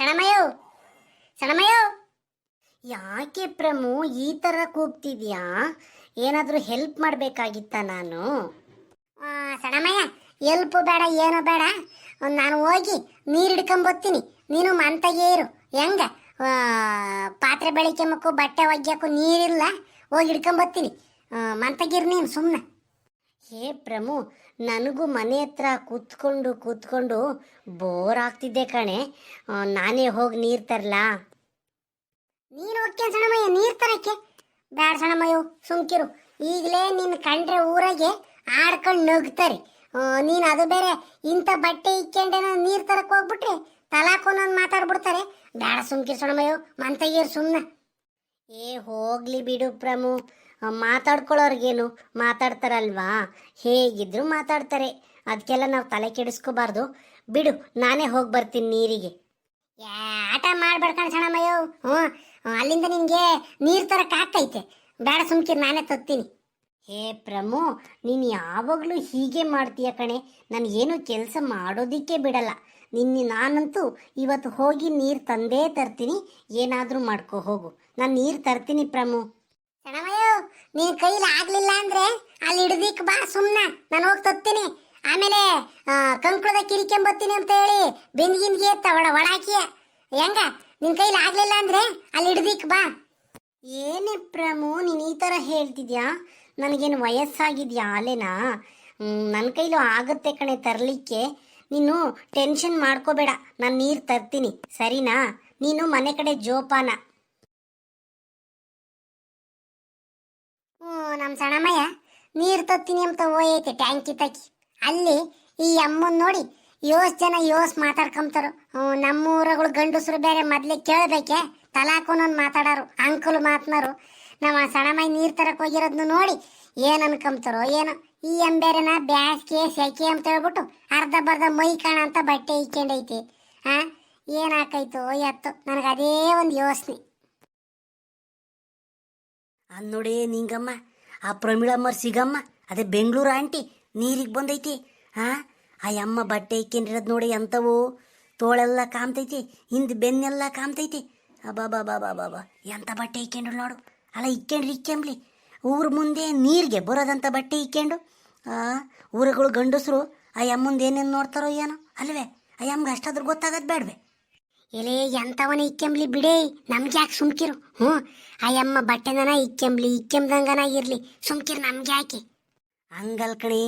ಸಣಮಯೋ ಸಣಮಯೋ ಯಾಕೆ ಪ್ರಮು ಈ ಥರ ಕೂಗ್ತಿದ್ಯಾ? ಏನಾದರೂ ಹೆಲ್ಪ್ ಮಾಡಬೇಕಾಗಿತ್ತ ನಾನು? ಸಣಮಯ್ಯ ಎಲ್ಪ್ ಬೇಡ, ಏನು ಬೇಡ. ನಾನು ಹೋಗಿ ನೀರು ಹಿಡ್ಕೊಂಬತ್ತೀನಿ ನೀನು ಮಂತಾಗೆ ಇರು. ಹೆಂಗ? ಪಾತ್ರೆ ಬೆಳಿಕೆಮಕ್ಕೂ ಬಟ್ಟೆ ಒಗ್ಯಕ್ಕೂ ನೀರಿಲ್ಲ. ಹೋಗಿ ಹಿಡ್ಕೊಂಬತ್ತೀನಿ ಮಂತಾಗಿರು ನೀನು ಸುಮ್ಮನೆ ಹೇ ಪ್ರಮು ನನಗೂ ಮನೆ ಹತ್ರ ಕೂತ್ಕೊಂಡು ಕೂತ್ಕೊಂಡು ಬೋರ್ ಆಗ್ತಿದ್ದೆ ಕಣೆ. ನಾನೇ ಹೋಗಿ ನೀರು ತರಲಾ? ನೀನು ಹೋಗ್ಕೆ ಸಣಮಯ್ಯ ನೀರು ತರಕ್ಕೆ. ಬ್ಯಾಡ ಸಣಮಯ್ಯ ಸುಮ್ಕಿರು. ಈಗಲೇ ನಿನ್ನ ಕಂಡ್ರೆ ಊರಾಗೆ ಆಡ್ಕೊಂಡು ನಗ್ತಾರೆ. ನೀನು ಅದು ಬೇರೆ ಇಂಥ ಬಟ್ಟೆ ಇಕ್ಕೊಂಡೇನ ನೀರು ತರಕ್ಕೆ ಹೋಗ್ಬಿಟ್ರೆ ತಲಾಕೊಂದೊಂದು ಮಾತಾಡ್ಬಿಡ್ತಾರೆ. ಬ್ಯಾಡ ಸುಮ್ಕಿರು ಸಣಮಯ್ಯ ಮಂತಗೀರು ಸುಮ್ಮನೆ ಏ, ಹೋಗ್ಲಿ ಬಿಡು ಪ್ರಮು. ಮಾತಾಡ್ಕೊಳ್ಳೋರ್ಗೇನು ಮಾತಾಡ್ತಾರಲ್ವಾ? ಹೇಗಿದ್ರು ಮಾತಾಡ್ತಾರೆ. ಅದಕ್ಕೆಲ್ಲ ನಾವು ತಲೆ ಕೆಡಿಸ್ಕೋಬಾರ್ದು. ಬಿಡು, ನಾನೇ ಹೋಗಿ ಬರ್ತೀನಿ ನೀರಿಗೆ. ಆಟ ಮಾಡ್ಬೇಡ ಕಣ ಸಣ್ಣಮ್ಮಯ್ಯೋ. ಹ್ಞೂ ಅಲ್ಲಿಂದ ನಿನಗೆ ನೀರು ತರಕ್ಕೆ ಆಗ್ತೈತೆ ಬೇಡ ಸುಮ್ಕಿ ನಾನೇ ತತ್ತೀನಿ. ಹೇ ಪ್ರಮು, ನೀನು ಯಾವಾಗಲೂ ಹೀಗೆ ಮಾಡ್ತೀಯ ಕಣೆ. ನಾನು ಏನು ಕೆಲಸ ಮಾಡೋದಿಕ್ಕೆ ಬಿಡಲ್ಲ. ನಿನ್ನೆ ನಾನಂತೂ ಇವತ್ತು ಹೋಗಿ ನೀರು ತಂದೇ ತರ್ತೀನಿ. ಏನಾದರೂ ಮಾಡ್ಕೋ ಹೋಗು. ನಾನು ನೀರು ತರ್ತೀನಿ ಪ್ರಮು. ನೀನ್ ಕೈಲಿ ಆಗ್ಲಿಲ್ಲ ಅಂದ್ರೆ ಅಲ್ಲಿ ಹಿಡ್ದಿಕ್ ಬಾ, ಸುಮ್ನ. ನಾನು ಹೋಗಿ ತತ್ತೀನಿ. ಆಮೇಲೆ ಕಂಕುಳದ ಕಿರಿಕೆಂಬತ್ತೀನಿ ಅಂತ ಹೇಳಿ ಬಿಂದಿಗಿಂದಿಗೆ ಎತ್ತ ಒಡ ಒಡಾಕಿಯ ಹೆಂಗ? ನಿನ್ ಕೈಲಿ ಆಗ್ಲಿಲ್ಲ ಅಂದ್ರೆ ಅಲ್ಲಿ ಹಿಡ್ದಿಕ್ ಬಾ. ಏನೇ ಪ್ರಮು, ನೀನು ಈ ಥರ ಹೇಳ್ತಿದ್ಯಾ? ನನಗೇನು ವಯಸ್ಸಾಗಿದ್ಯಾ ಅಲೆನಾ? ನನ್ನ ಕೈಲೂ ಆಗುತ್ತೆ ಕಣೆ ತರಲಿಕ್ಕೆ. ನೀನು ಟೆನ್ಷನ್ ಮಾಡ್ಕೋಬೇಡ. ನಾನು ನೀರು ತರ್ತೀನಿ. ಸರಿನಾ? ನೀನು ಮನೆ ಕಡೆ ಜೋಪಾನ. ನಮ್ಮ ಸಣ್ಣಮ್ಮಯ್ಯ ನೀರು ತತ್ತೀನಿ ಅಂತ ಓಯೈತೆ ಟ್ಯಾಂಕಿ ತಕ್ಕಿ. ಅಲ್ಲಿ ಈ ಅಮ್ಮನ ನೋಡಿ ಯೋಸ್ ಜನ ಯೋಸ್ ಮಾತಾಡ್ಕೊಂತಾರು ನಮ್ಮ ಊರಗಳು ಗಂಡಸರು ಬೇರೆ ಮೊದ್ಲೇ ಕೇಳಬೇಕೆ? ತಲಾಕೋನೊಂದು ಮಾತಾಡೋರು, ಅಂಕಲ್ ಮಾತನಾರು. ನಮ್ಮ ಸಣ್ಣಮ್ಮಯ್ಯ ನೀರು ತರಕ್ಕೆ ಹೋಗಿರೋದ್ನು ನೋಡಿ ಏನು ಅನ್ಕೊಂತಾರೋ ಏನೋ. ಈ ಅಂಬೇರೆನ ಬ್ಯಾಸ್ಗೆ, ಸೆಕೆ ಅಂತ ಹೇಳ್ಬಿಟ್ಟು ಅರ್ಧ ಬರ್ಧ ಮೈ ಕಾಣ ಅಂತ ಬಟ್ಟೆ ಇಕ್ಕೊಂಡೈತಿ. ಹಾ ಏನಾಕೈತು ಎತ್ತು. ನನಗೆ ಅದೇ ಒಂದು ಯೋಚನೆ ಅನ್ನೋಡೇ ನೋಡಿ ನಿಂಗಮ್ಮ ಆ ಪ್ರಮಿಳಮ್ಮರ್ ಸಿಗಮ್ಮ, ಅದೇ ಬೆಂಗಳೂರು ಆಂಟಿ, ನೀರಿಗೆ ಬಂದೈತಿ. ಹಾ ಆ ಅಮ್ಮ ಬಟ್ಟೆ ಇಕ್ಕೇನಿರೋದು ನೋಡಿ ಎಂಥವು ತೋಳೆಲ್ಲ ಕಾಮ್ತೈತಿ, ಹಿಂದೆ ಬೆನ್ನೆಲ್ಲ ಕಾಮ್ತೈತಿ. ಅಬ್ಬಾ ಬಾ ಬಾ ಬಾ ಎಂಥ ಬಟ್ಟೆ ಇಕ್ಕೊಂಡ್ರು ನೋಡು. ಅಲ್ಲ ಇಕ್ಕೇಂಡ್ರಿ ಇಕ್ಕೆಂಬ್ಲಿ ಊರ ಮುಂದೆ ನೀರಿಗೆ ಬರೋದಂಥ ಬಟ್ಟೆ ಇಕ್ಕೊಂಡು ಊರುಗಳು ಗಂಡಸರು ಆ ಅಮ್ಮಂದು ಏನೇನು ನೋಡ್ತಾರೋ ಏನೋ. ಅಲ್ವೇ? ಆ ಅಷ್ಟಾದ್ರೂ ಗೊತ್ತಾಗೋದು ಬೇಡ್ವೆ. ಎಲೆ ಎಂಥವನ ಇಕ್ಕೆಂಬ್ಲಿ ಬಿಡೇ ನಮ್ಗೆ ಯಾಕೆ ಸುಮ್ಕಿರು. ಹ್ಞೂ ಅಯ್ಯಮ್ಮ ಬಟ್ಟೆನ ಇಕ್ಕೆಂಬ್ಲಿ ಇಕ್ಕೆಂಬ್ದಂಗನ ಇರ್ಲಿ ಸುಮ್ಕಿರು ನಮ್ಗೆ ಯಾಕೆ ಹಂಗಲ್ ಕಣಿ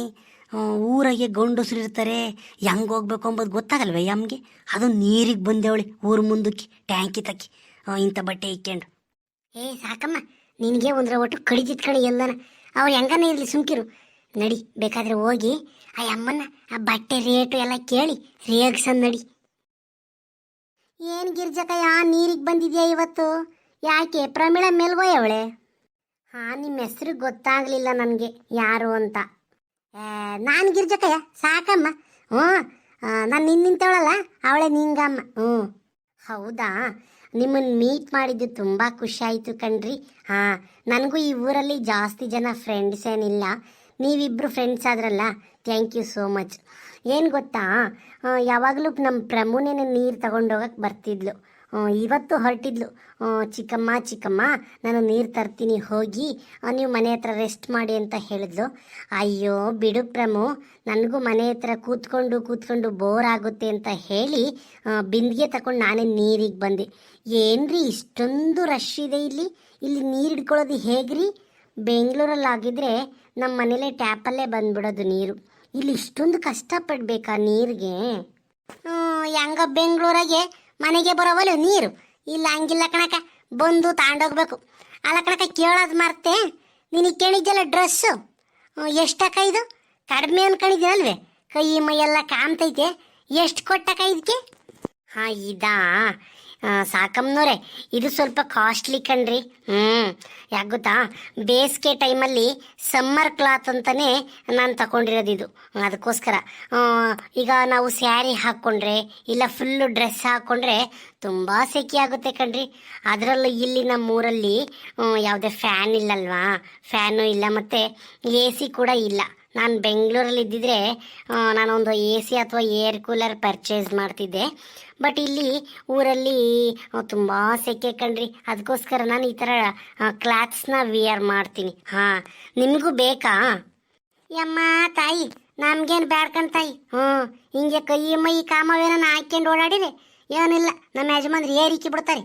ಊರಾಗೆ ಗಂಡಸ್ರು ಇರ್ತಾರೆ ಹೆಂಗ್ ಹೋಗ್ಬೇಕು ಅಂಬೋದು ಗೊತ್ತಾಗಲ್ವೇ ಯಮ್ಗೆ? ಅದು ನೀರಿಗೆ ಬಂದೇವಳಿ ಊರ ಮುಂದಕ್ಕೆ ಟ್ಯಾಂಕಿ ತಕ್ಕಿ. ಇಂಥ ಬಟ್ಟೆ ಇಕ್ಕೊಂಡು. ಏ ಸಾಕಮ್ಮ ನಿನಗೆ ಒಂದ್ರ ಒಟ್ಟು ಕಡಿದಿತ್ ಕಣಿ ಎಲ್ಲನ. ಅವ್ರು ಹೆಂಗನ ಇರ್ಲಿ ಸುಮ್ಕಿರು. ನಡಿ ಬೇಕಾದ್ರೆ ಹೋಗಿ ಆ ಅಮ್ಮನ ಆ ಬಟ್ಟೆ ರೇಟು ಎಲ್ಲ ಕೇಳಿ ರೇಗ್ಸನ್ ನಡಿ. ಏನ್ ಗಿರ್ಜಕಯ್ಯ, ನೀರಿಗೆ ಬಂದಿದ್ಯಾ ಇವತ್ತು? ಯಾಕೆ, ಪ್ರಮಿಳ ಮೇಲ್ಬೋಯ್ ಅವಳೆ? ಹಾ ನಿಮ್ಮ ಹೆಸರು ಗೊತ್ತಾಗ್ಲಿಲ್ಲ ನನಗೆ ಯಾರು ಅಂತ. ನಾನು ಗಿರ್ಜಕಯ್ಯ, ಸಾಕಮ್ಮ. ಹ್ಞೂ ನಾನು ನಿನ್ನ ನಿಂತವಳಲ್ಲ, ಅವಳೆ ನಿಂಗಮ್ಮ. ಹ್ಞೂ. ಹೌದಾ? ನಿಮ್ಮನ್ನು ಮೀಟ್ ಮಾಡಿದ್ದು ತುಂಬ ಖುಷಿ ಆಯಿತು ಕಣ್ರಿ. ಹಾಂ, ನನಗೂ ಈ ಊರಲ್ಲಿ ಜಾಸ್ತಿ ಜನ ಫ್ರೆಂಡ್ಸ್ ಏನಿಲ್ಲ. ನೀವಿಬ್ಬರು ಫ್ರೆಂಡ್ಸ್ ಆದ್ರಲ್ಲ ಥ್ಯಾಂಕ್ ಯು ಸೋ ಮಚ್ ಏನು ಗೊತ್ತಾ? ಯಾವಾಗಲೂ ನಮ್ಮ ಪ್ರಮುನೇನೆ ನೀರು ತಗೊಂಡೋಗಕ್ಕೆ ಬರ್ತಿದ್ಲು. ಇವತ್ತು ಹೊರಟಿದ್ಲು. ಚಿಕ್ಕಮ್ಮ ಚಿಕ್ಕಮ್ಮ, ನಾನು ನೀರು ತರ್ತೀನಿ, ಹೋಗಿ ನೀವು ಮನೆ ಹತ್ರ ರೆಸ್ಟ್ ಮಾಡಿ ಅಂತ ಹೇಳಿದ್ಲು. ಅಯ್ಯೋ, ಬಿಡು ಪ್ರಮು, ನನಗೂ ಮನೆ ಹತ್ರ ಕೂತ್ಕೊಂಡು ಕೂತ್ಕೊಂಡು ಬೋರ್ ಆಗುತ್ತೆ ಅಂತ ಹೇಳಿ ಬಿಂದಿಗೆ ತಗೊಂಡು ನಾನೇ ನೀರಿಗೆ ಬಂದೆ. ಏನ್ರಿ, ಇಷ್ಟೊಂದು ರಶ್ ಇದೆ ಇಲ್ಲಿ? ಇಲ್ಲಿ ನೀರು ಹಿಡ್ಕೊಳ್ಳೋದು ಹೇಗ್ರಿ? ಬೆಂಗಳೂರಲ್ಲಿ ಆಗಿದ್ರೆ ನಮ್ಮ ಮನೇಲೆ ಟ್ಯಾಪಲ್ಲೇ ಬಂದ್ಬಿಡೋದು ನೀರು. ಇಲ್ಲಿ ಇಷ್ಟೊಂದು ಕಷ್ಟಪಡ್ಬೇಕಾ ನೀರಿಗೆ? ಹೆಂಗ ಬೆಂಗಳೂರಾಗೆ ಮನೆಗೆ ಬರೋವಲ್ಲ ನೀರು. ಇಲ್ಲ ಹಂಗಿಲ್ಲ ಕಣಕ ಬಂದು ತಾಂಡೋಗ್ಬೇಕು. ಅಲ್ಲ ಕಣಕ ಕೇಳೋದು ಮರ್ತೆ, ನಿನಗೆ ಕೇಳಿದ್ದೆಲ್ಲ ಡ್ರೆಸ್ಸು? ಎಷ್ಟಕ್ಕ ಇದು? ಕಡಿಮೆ ಅನ್ಕೊಂಡಿದ್ದೀನಲ್ವೇ ಕೈ ಮೈ ಎಲ್ಲ ಕಾಮ್ತೈತೆ ಎಷ್ಟು ಕೊಟ್ಟಕ್ಕ ಇದಕ್ಕೆ? ಹಾಂ, ಇದಾ? ಸಾಕಮ್ಮನವ್ರೆ ಇದು ಸ್ವಲ್ಪ ಕಾಸ್ಟ್ಲಿ ಕಣ್ರಿ. ಹ್ಞೂ ಯಾಕೆ ಗೊತ್ತಾ? ಬೇಸಿಗೆ ಟೈಮಲ್ಲಿ ಸಮ್ಮರ್ ಕ್ಲಾತ್ ಅಂತಲೇ ನಾನು ತಗೊಂಡಿರೋದು ಇದು ಅದಕ್ಕೋಸ್ಕರ ಈಗ ನಾವು ಸ್ಯಾರಿ ಹಾಕ್ಕೊಂಡ್ರೆ, ಇಲ್ಲ ಫುಲ್ಲು ಡ್ರೆಸ್ ಹಾಕ್ಕೊಂಡ್ರೆ ತುಂಬ ಸೆಕೆ ಆಗುತ್ತೆ ಕಣ್ರಿ. ಅದರಲ್ಲೂ ಇಲ್ಲಿ ನಮ್ಮ ಊರಲ್ಲಿ ಯಾವುದೇ ಫ್ಯಾನ್ ಇಲ್ಲಲ್ವಾ? ಫ್ಯಾನು ಇಲ್ಲ, ಮತ್ತು ಎ ಸಿ ಕೂಡ ಇಲ್ಲ. ನಾನು ಬೆಂಗಳೂರಲ್ಲಿ ಇದ್ದಿದ್ರೆ ನಾನೊಂದು ಎ ಸಿ ಅಥವಾ ಏರ್ ಕೂಲರ್ ಪರ್ಚೇಸ್ ಮಾಡ್ತಿದ್ದೆ. ಬಟ್ ಇಲ್ಲಿ ಊರಲ್ಲಿ ತುಂಬ ಸೆಕೆ ಕಣ್ರಿ. ಅದಕ್ಕೋಸ್ಕರ ನಾನು ಈ ಥರ ಕ್ಲಾತ್ಸ್ನ ವಿಯರ್ ಮಾಡ್ತೀನಿ. ಹಾಂ, ನಿಮಗೂ ಬೇಕಾ? ಯಮ್ಮ, ತಾಯಿ, ನಮ್ಗೇನು ಬ್ಯಾಡ್ಕಂಡ್ ತಾಯಿ? ಹ್ಞೂ, ಹಿಂಗೆ ಕೈ ಮೈ ಕಾಮವೇನ ಹಾಕ್ಕೊಂಡು ಓಡಾಡಿರಿ ಏನಿಲ್ಲ. ನಮ್ಮ ಯಜಮಾನ್ರು ಏರಿಕೆ ಬಿಡ್ತಾರೆ.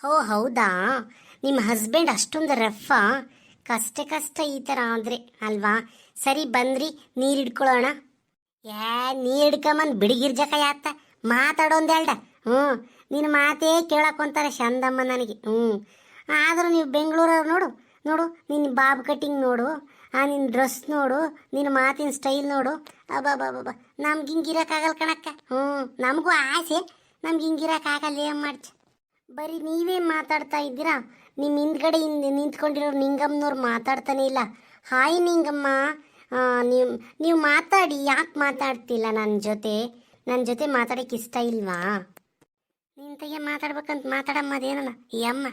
ಓ, ಹೌದಾ? ನಿಮ್ಮ ಹಸ್ಬೆಂಡ್ ಅಷ್ಟೊಂದು ರಫಾ ಕಷ್ಟ ಕಷ್ಟ ಈ ಥರ ಆದರೆ, ಅಲ್ವಾ? ಸರಿ ಬಂದ್ರಿ ನೀರು ಹಿಡ್ಕೊಳ್ಳೋಣ ಏ ನೀರು ಹಿಡ್ಕೊಂಬಂದು ಬಿಡಿಗಿರ್ಜಕ ಯಾತ ಹೇಳ್ದ. ಹ್ಞೂ ನಿನ್ನ ಮಾತೇ ಕೇಳಕ್ಕೊಂತಾರೆ ಚಂದಮ್ಮ ನನಗೆ. ಹ್ಞೂ ಆದರೂ ನೀವು ಬೆಂಗಳೂರವ್ರು ನೋಡು. ನೋಡು ನಿನ್ನ ಬಾಬ್ ಕಟಿಂಗ್ ನೋಡು. ಆ ನಿನ್ನ ಡ್ರೆಸ್ ನೋಡು. ನಿನ್ನ ಮಾತಿನ ಸ್ಟೈಲ್ ನೋಡು. ಅಬ್ಬಾ ನಮ್ಗೆ ಹಿಂಗಿರೋಕ್ಕಾಗಲ್ಲ ಕಣಕ್ಕ. ಹ್ಞೂ ನಮಗೂ ಆಸೆ. ನಮ್ಗೆ ಹಿಂಗಿರೋಕ್ಕಾಗಲ್ಲ ಏನು ಮಾಡ್ತಿ? ಬರೀ ನೀವೇ ಮಾತಾಡ್ತಾ ಇದ್ದೀರಾ? ನಿಮ್ಮ ಹಿಂದ್ಗಡೆ ಹಿಂದೆ ನಿಂತ್ಕೊಂಡಿರೋ ನಿಂಗಮ್ಮನವ್ರು ಮಾತಾಡ್ತಾನೆ ಇಲ್ಲ. ಹಾಯ್ ನಿಂಗಮ್ಮ. ನೀವು ನೀವು ಮಾತಾಡಿ, ಯಾಕೆ ಮಾತಾಡ್ತಿಲ್ಲ ನನ್ನ ಜೊತೆ? ನನ್ನ ಜೊತೆ ಮಾತಾಡೋಕೆ ಇಷ್ಟ ಇಲ್ವಾ? ನಿಂತಗೆ ಮಾತಾಡ್ಬೇಕಂತ ಮಾತಾಡಮ್ಮ ಅದೇನಲ್ಲ ಈ ಅಮ್ಮ,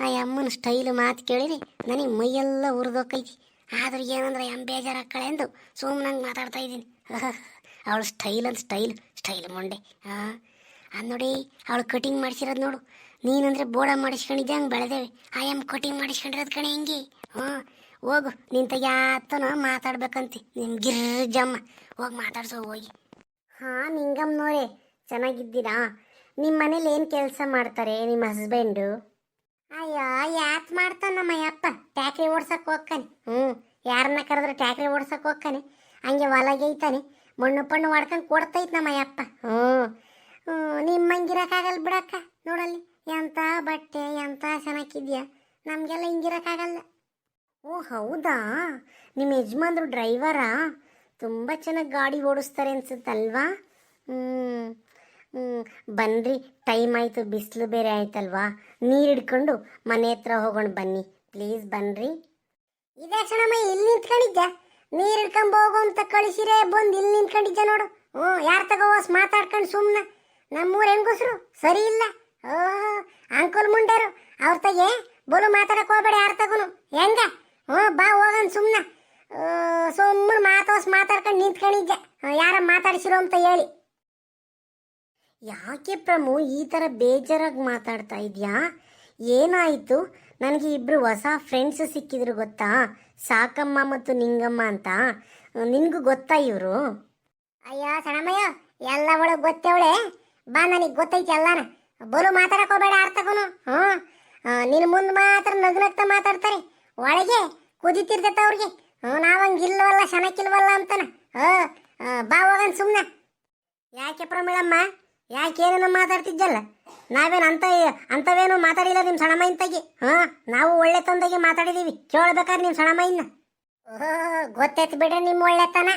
ಆ ಅಮ್ಮನ ಸ್ಟೈಲು ಮಾತು ಕೇಳಿರಿ. ನನಗೆ ಮೈಯೆಲ್ಲ ಉರಿದೋಕೈತಿ. ಆದ್ರೆ ಏನಂದ್ರೆ ಎಂ ಬೇಜಾರಾಕ್ಕಳೆ ಎಂದು ಸುಮ್ಮನಂಗೆ ಮಾತಾಡ್ತಾ ಇದ್ದೀನಿ. ಅವಳು ಸ್ಟೈಲ್ ಅಂತ ಸ್ಟೈಲ್ ಸ್ಟೈಲ್ ಮೊಂಡೆ. ಹಾಂ ಅದು ನೋಡಿ ಅವಳು ಕಟಿಂಗ್ ಮಾಡಿಸಿರೋದು ನೋಡು. ನೀನಂದ್ರೆ ಬೋಡ ಮಾಡಿಸ್ಕೊಂಡಿದ್ದೆ, ಹಂಗೆ ಬೆಳೆದೇವೆ. ಐ ಎಂ ಕಟಿಂಗ್ ಮಾಡಿಸ್ಕೊಂಡಿರೋದು ಕಣೆ ಹೆಂಗೆ. ಹಾಂ ಹೋಗು. ನಿಂತ ಯಾತನ ಮಾತಾಡ್ಬೇಕಂತಿ. ನಿಮ್ ಗಿರ್ಜಮ್ಮ. ಹೋಗಿ ಮಾತಾಡ್ಸೋ, ಹೋಗಿ. ಹಾಂ ನಿಂಗಮ್ಮನವರೇ ಚೆನ್ನಾಗಿದ್ದೀರಾ? ನಿಮ್ಮ ಮನೇಲಿ ಏನು ಕೆಲಸ ಮಾಡ್ತಾರೆ ನಿಮ್ಮ ಹಸ್ಬೆಂಡು ಅಯ್ಯೋ ಯಾತ್ ಮಾಡ್ತಾನ ನಮ್ಮ ಯಪ್ಪ ಟ್ಯಾಕ್ರಿ ಓಡ್ಸಕ್ ಹೋಗ್ತಾನೆ. ಹ್ಞೂ ಯಾರನ್ನ ಕರೆದ್ರೆ ಟ್ಯಾಕ್ರಿ ಓಡ್ಸಕ್ ಹೋಗ್ತಾನೆ. ಹಂಗೆ ಹೊಲಗೈತಾನೆ ಮಣ್ಣು ಪಣ್ಣು ಮಾಡ್ಕೊಂಡು ಕೊಡ್ತೈತ್ ನಮ್ಮ ಯಪ್ಪ ಹ್ಞೂ ಹ್ಞೂ ನಿಮ್ಮಂಗಿರಕ್ಕಾಗಲ್ಲ ಬಿಡಕ್ಕ ನೋಡಲ್ಲಿ. ಎಂಥ ಬಟ್ಟೆ ಎಂಥ ಚೆನ್ನಾಗಿದ್ಯಾ ನಮಗೆಲ್ಲ ಹಿಂಗಿರೋಕ್ಕಾಗಲ್ಲ. ಓ, ಹೌದಾ? ನಿಮ್ಮ ಯಜಮಾನ್ರು ಡ್ರೈವರಾ? ತುಂಬ ಚೆನ್ನಾಗಿ ಗಾಡಿ ಓಡಿಸ್ತಾರೆ ಅನ್ಸುತ್ತಲ್ವಾ? ಹ್ಞೂ ಬನ್ರಿ, ಟೈಮ್ ಆಯಿತು, ಬಿಸಿಲು ಬೇರೆ ಆಯ್ತಲ್ವಾ? ನೀರು ಹಿಡ್ಕೊಂಡು ಮನೆ ಹತ್ರ ಹೋಗೋಣ ಬನ್ನಿ. ಪ್ಲೀಸ್ ಬನ್ರಿ. ಇದೇ ಕ್ಷಣಮ್ಮ ಇಲ್ಲಿ ನಿಂತ್ಕೊಂಡಿದ್ದೆ ನೀರು ಹಿಡ್ಕೊಂಡ್ ಹೋಗು ಅಂತ ಕಳಿಸಿರೇ, ಬಂದು ಇಲ್ಲಿ ನಿಂತ್ಕೊಂಡಿದ್ದೆ ನೋಡು. ಹ್ಞೂ ಯಾರು ತಗೋಸ್ ಮಾತಾಡ್ಕೊಂಡು ಸುಮ್ಮನೆ ನಮ್ಮೂರು ಹೆಂಗಸ್ರು? ಸರಿ ಇಲ್ಲ. ಓಹೋ, ಅಂಕಲ್ ಮುಂಡರು, ಅವ್ರ ತಗೆ ಬೋಲು ಮಾತಾಡಕ್ ಹೋಗ್ಬೇಡ ಯಾರ ತಗೋನು ಹೆಂಗ? ಹ್ಞೂ, ಬಾ, ಹೋಗನ್ ಸುಮ್ಮನೆ ಸುಮ್ಮನೆ ಮಾತಾಸ್ ಮಾತಾಡ್ಕೊಂಡು ನಿಂತ್ಕೊಂಡಿದ್ದೆ. ಯಾರ ಮಾತಾಡ್ಸಿರೋ ಅಂತ ಹೇಳಿ. ಯಾಕೆ ಪ್ರಮು ಈ ಥರ ಬೇಜಾರಾಗಿ ಮಾತಾಡ್ತಾ ಇದೆಯಾ? ಏನಾಯಿತು? ನನಗೆ ಇಬ್ಬರು ಹೊಸ ಫ್ರೆಂಡ್ಸ್ ಸಿಕ್ಕಿದ್ರು ಗೊತ್ತಾ? ಸಾಕಮ್ಮ ಮತ್ತು ನಿಂಗಮ್ಮ ಅಂತ. ನಿನಗೂ ಗೊತ್ತಾ ಇವರು? ಅಯ್ಯ ಸಣಮಯ್ಯ ಎಲ್ಲ ಒಳಗೆ ಗೊತ್ತೇವಳೆ? ಬಾ, ನನಗೆ ಗೊತ್ತೈತೆ ಎಲ್ಲಾನ. ಬೋಲು ಮಾತಾಡಕ್ ಹೋಗ್ಬೇಡ ಅರ್ಥಕನು ಹ್ಞೂ. ನಿನ್ನ ಮುಂದೆ ಮಾತ್ರ ನಗ್ನಗ್ತಾ ಮಾತಾಡ್ತಾರೆ. ಒಳಗೆ ಕುದಿತಿರ್ತೈತೆ ಅವ್ರಿಗೆ. ಹ್ಞೂ, ನಾವಂಗಿಲ್ವಲ್ಲ, ಶನಕ್ಕಿಲ್ವಲ್ಲ ಅಂತಾನ. ಹ ಬಾ ಹೋಗನ್ ಸುಮ್ಮನೆ ಯಾಕೆ ಪ್ರಮೇಳಮ್ಮ? ಯಾಕೆ ಏನೇನೋ ಮಾತಾಡ್ತಿದ್ದಲ್ಲ ನಾವೇನು ಅಂತ ಅಂಥವೇನು ಮಾತಾಡಿಲ್ಲ ನಿಮ್ಮ ತಗಿ ಹಾಂ ನಾವು ಒಳ್ಳೆ ತಂದಾಗಿ ಮಾತಾಡಿದೀವಿ. ಕೇಳ್ಬೇಕಾದ್ರೆ ನಿಮ್ಮ ಸಣಮೈನ್ನ ಓಹ್ ಗೊತ್ತಾಯ್ತು ಬಿಡ್ರಿ ನಿಮ್ಮ ಒಳ್ಳೆತನ.